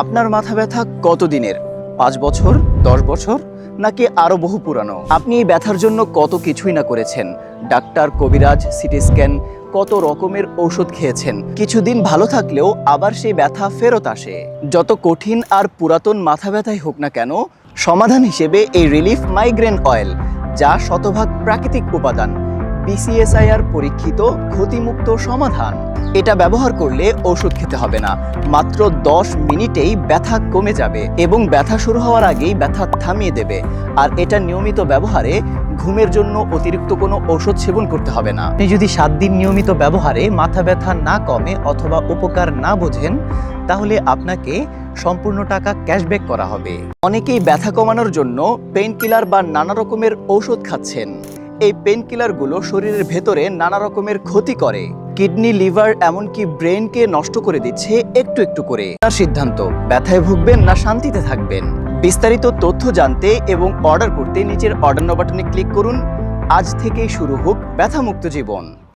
আপনার মাথা ব্যথা কত দিনের পাঁচ বছর, দশ বছর, নাকি আরও বহু পুরানো? আপনি এই ব্যথার জন্য কত কিছুই না করেছেন। ডাক্তার, কবিরাজ, সিটি স্ক্যান, কত রকমের ঔষধ খেয়েছেন। কিছুদিন ভালো থাকলেও আবার সেই ব্যথা ফেরত আসে। যত কঠিন আর পুরাতন মাথা ব্যথাই হোক না কেন, সমাধান হিসেবে এই রিলিফ মাইগ্রেন অয়েল, যা শতভাগ প্রাকৃতিক উপাদান। বিসিএসআইআর পরীক্ষিত ক্ষতিমুক্ত সমাধান। এটা ব্যবহার করলে ওষুধ খেতে হবে না। মাত্র 10 মিনিটেই ব্যথা কমে যাবে এবং ব্যথা শুরু হওয়ার আগেই ব্যথা থামিয়ে দেবে। আর এটা নিয়মিত ব্যবহারে ঘুমের জন্য অতিরিক্ত কোনো ওষুধ সেবন করতে হবে না। আপনি যদি সাত দিন নিয়মিত ব্যবহারে মাথা ব্যথা না কমে অথবা উপকার না বোঝেন, তাহলে আপনাকে সম্পূর্ণ টাকা ক্যাশব্যাক করা হবে। অনেকেই ব্যথা কমানোর জন্য পেইন কিলার বা নানা রকমের ঔষধ খাচ্ছেন। এই পেন কিলারগুলো শরীরের ভেতরে নানা রকমের ক্ষতি করে। কিডনি, লিভার, এমনকি ব্রেনকে নষ্ট করে দিচ্ছে একটু একটু করে। তার সিদ্ধান্ত, ব্যথায় ভুগবেন না শান্তিতে থাকবেন। বিস্তারিত তথ্য জানতে এবং অর্ডার করতে নিচের অর্ডার বাটনে ক্লিক করুন। আজ থেকেই শুরু হোক ব্যথামুক্ত জীবন।